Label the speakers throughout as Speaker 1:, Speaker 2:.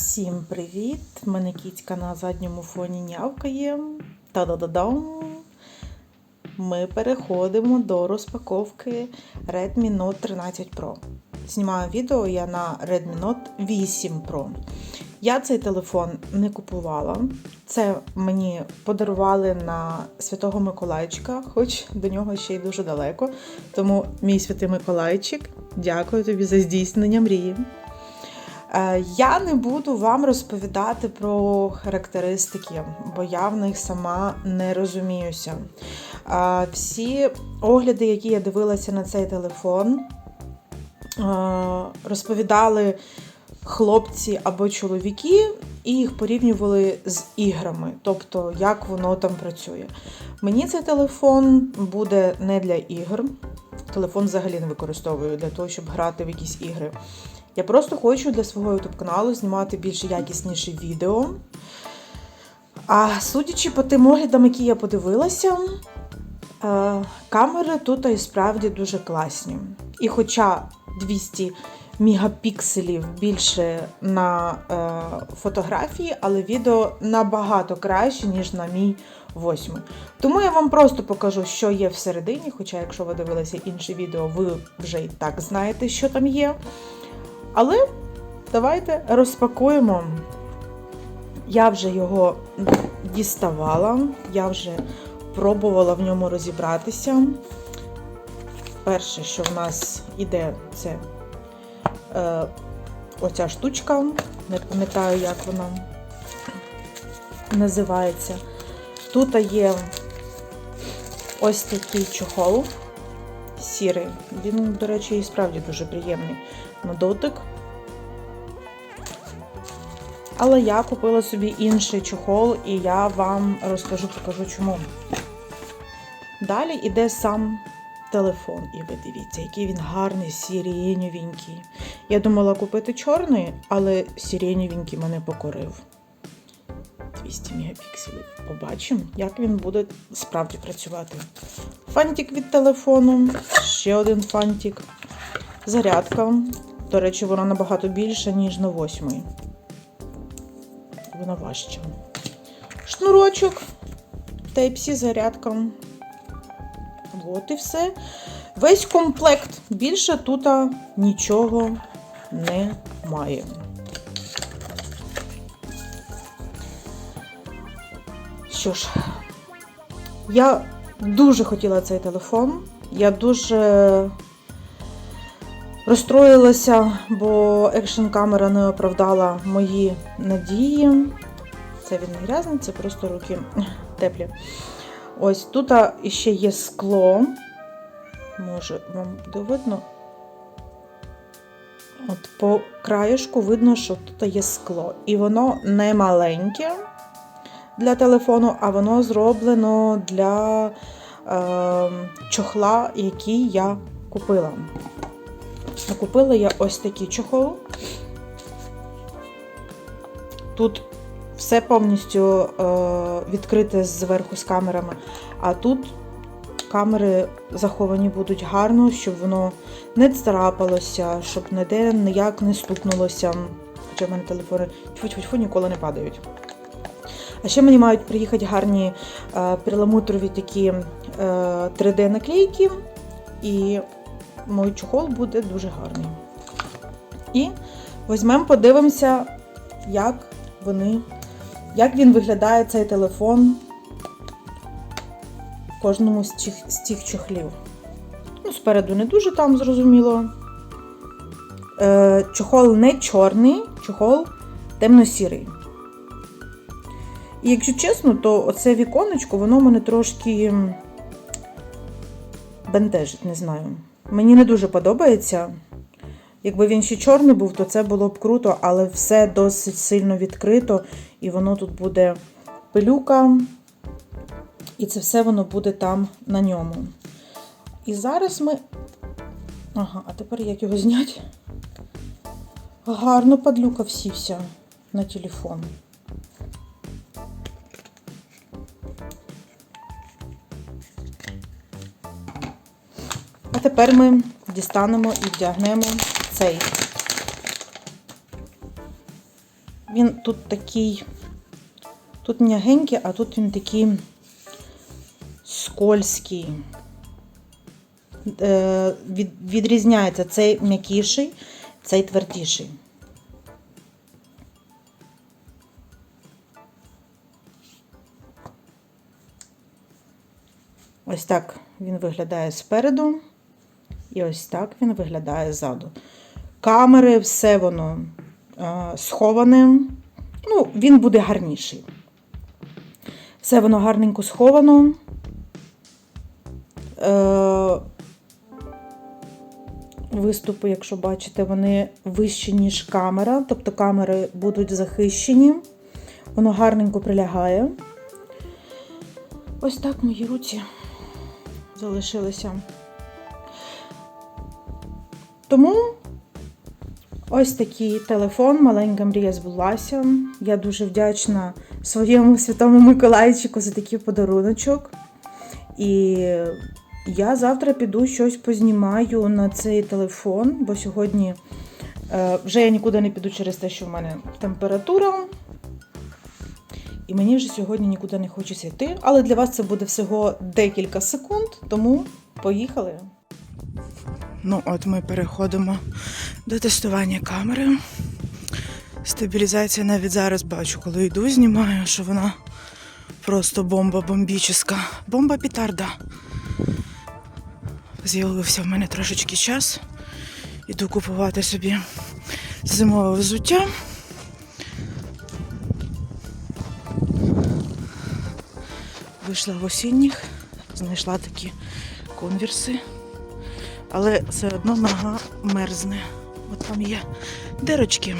Speaker 1: Всім привіт! Мене кітька на задньому фоні нявкає. Та-да-да-дам! Ми переходимо до розпаковки Redmi Note 13 Pro. Знімаю відео я на Redmi Note 8 Pro. Я цей телефон не купувала. Це мені подарували на Святого Миколайчика, хоч до нього ще й дуже далеко. Тому мій святий Миколайчик, дякую тобі за здійснення мрії. Е, Я не буду вам розповідати про характеристики, бо я в них сама не розуміюся. Е, Всі огляди, які я дивилася на цей телефон, е, розповідали хлопці або чоловіки, і їх порівнювали з іграми, тобто як воно там працює. Мені цей телефон буде не для ігр. Телефон взагалі не використовую для того, щоб грати в якісь ігри. Я просто хочу для свого YouTube каналу знімати більш якісніші відео. А судячи по тим оглядам, які я подивилася, е, камери тут і справді дуже класні. І хоча 200 мегапікселів більше на е, фотографії, але відео набагато краще, ніж на мій восьмий. Тому я вам просто покажу, що є всередині. Хоча, якщо ви дивилися інше відео, ви вже і так знаєте, що там є. Але давайте розпакуємо. Я вже його діставала, я вже пробувала в ньому розібратися. Перше, що в нас іде, це е, оця штучка. Не пам'ятаю, як вона називається. Тут є ось такий чохол сірий. Він, до речі, і справді дуже приємний на дотик. Але я купила собі інший чохол, і я вам розкажу, покажу чому. Далі йде сам телефон, і ви дивіться, який він гарний, сіреньовенький. Я думала купити чорний, але сіреньовенький мене покорив. 200 мегапікселів. Побачимо, як він буде справді працювати. Фантик від телефону, ще один фантик. Зарядка. До речі, вона набагато більша, ніж на восьмий. Вона важча. Шнурочок. Type-C зарядка. От і все. Весь комплект. Більше тут нічого немає. Що ж, я дуже хотіла цей телефон. Я дуже розстроїлася, бо екшн камера не оправдала мої надії. Це він не грязний, це просто руки теплі. Ось тут ще є скло. Може, вам буде видно? От по краєшку видно, що тут є скло. І воно не маленьке для телефону, а воно зроблено для е, чохла, який я купила. Купила я ось такий чохол. Тут все повністю е, відкрите зверху з камерами, а тут камери заховані будуть гарно, щоб воно не царапалося, щоб ніде ніяк не стукнулося. Хоча в мене телефони тьфу-тьфу-тьфу ніколи не падають. А ще мені мають приїхати гарні е, перламутрові такі е, 3D-наклейки, і мій чохол буде дуже гарний. І візьмемо, подивимося, як вони, як він виглядає цей телефон в кожному з цих, з цих чохлів. Ну, спереду не дуже там зрозуміло. Е, чохол не чорний, чохол темно-сірий. І якщо чесно, то оце віконечко, воно мене трошки бентежить, не знаю. Мені не дуже подобається. Якби він ще чорний був, то це було б круто, але все досить сильно відкрито, і воно тут буде пилюка, і це все воно буде там на ньому. І зараз ми. Ага, а тепер як його зняти? Гарно падлюка всівся на телефон. Тепер ми дістанемо і вдягнемо цей він тут такий. Тут м'ягенький, а тут він такий скользький. Е, від, відрізняється цей м'якіший, цей твердіший. Ось так він виглядає спереду, і ось так він виглядає ззаду. Камери, все воно е, сховане. Ну, він буде гарніший. Все воно гарненько сховано. Е, виступи, якщо бачите, вони вищі, ніж камера. Тобто камери будуть захищені. Воно гарненько прилягає. Ось так мої руці залишилися. Тому ось такий телефон, маленька мрія збулася. Я дуже вдячна своєму святому Миколайчику за такий подаруночок. І я завтра піду щось познімаю на цей телефон, бо сьогодні е, вже я нікуди не піду через те, що в мене температура. І мені вже сьогодні нікуди не хочеться йти. Але для вас це буде всього декілька секунд, тому поїхали. Ну, от ми переходимо до тестування камери. Стабілізація навіть зараз бачу, коли йду, знімаю, що вона просто бомба бомбічна. Бомба пітарда. З'явився в мене трошечки час. Іду купувати собі зимове взуття. Вийшла в осінніх, знайшла такі конверси, але все одно нога мерзне. От там є дирочки.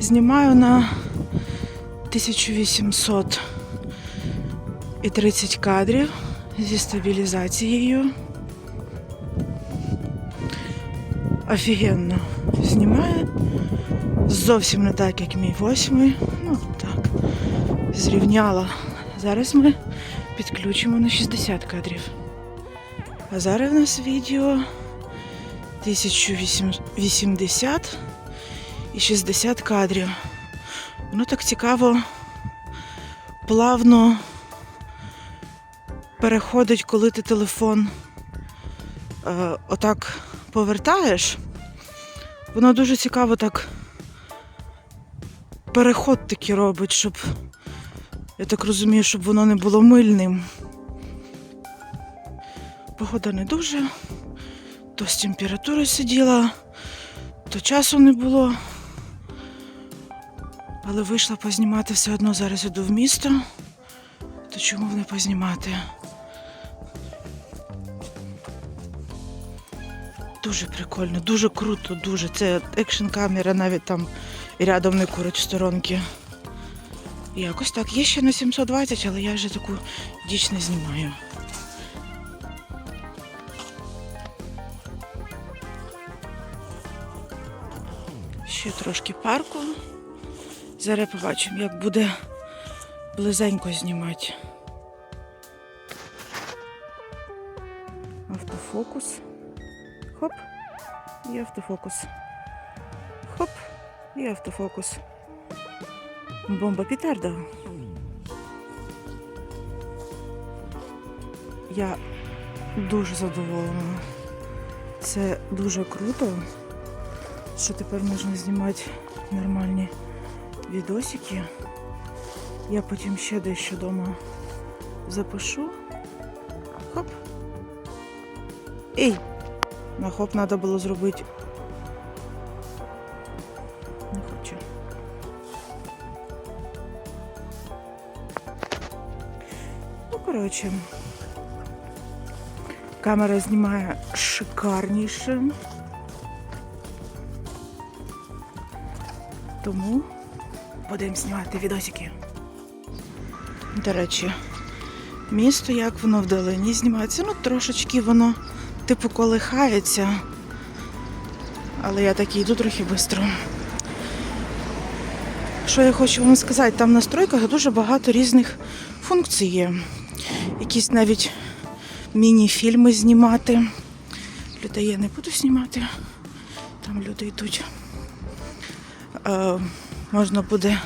Speaker 1: Знімаю на 1800 і 30 кадрів зі стабілізацією. Офігенно знімає. Зовсім не так, як мій восьмий. Ну, так. Зрівняла. Зараз ми підключимо на 60 кадрів. А зараз в нас відео 1080 і 60 кадрів. Воно так цікаво, плавно переходить, коли ти телефон е, отак повертаєш. Воно дуже цікаво так переход такий робить, щоб, я так розумію, щоб воно не було мильним. Погода не дуже, то з температурою сиділа, то часу не було. Але вийшла познімати все одно зараз іду в місто. То чому б не познімати? Дуже прикольно, дуже круто, дуже. Це екшн камера навіть там рядом не курить в сторонки. Якось так. Є ще на 720, але я вже таку діч не знімаю. Ще трошки парку. Зараз побачимо, як буде близенько знімати. Автофокус. Хоп. І автофокус. Хоп. І автофокус. Бомба петарда. Я дуже задоволена. Це дуже круто, що тепер можна знімати нормальні відосики. Я потім ще дещо вдома запишу. Хоп. Ей! На хоп треба було зробити. Не хочу. Ну, коротше. Камера знімає шикарніше. Тому будемо знімати відосики. До речі, місто, як воно вдалині знімається, ну трошечки воно типу колихається. Але я так йду трохи швидко. Що я хочу вам сказати, там в настройках дуже багато різних функцій є. Якісь навіть міні-фільми знімати. Людей я не буду знімати. Там люди йдуть. Е, можна буде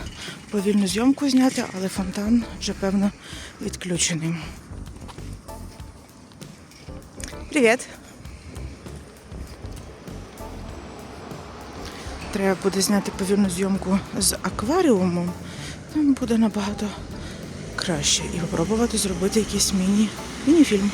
Speaker 1: повільну зйомку зняти, але фонтан вже певно відключений. Привіт! Треба буде зняти повільну зйомку з акваріумом. Там буде набагато краще. І спробувати зробити якийсь міні, міні-фільм.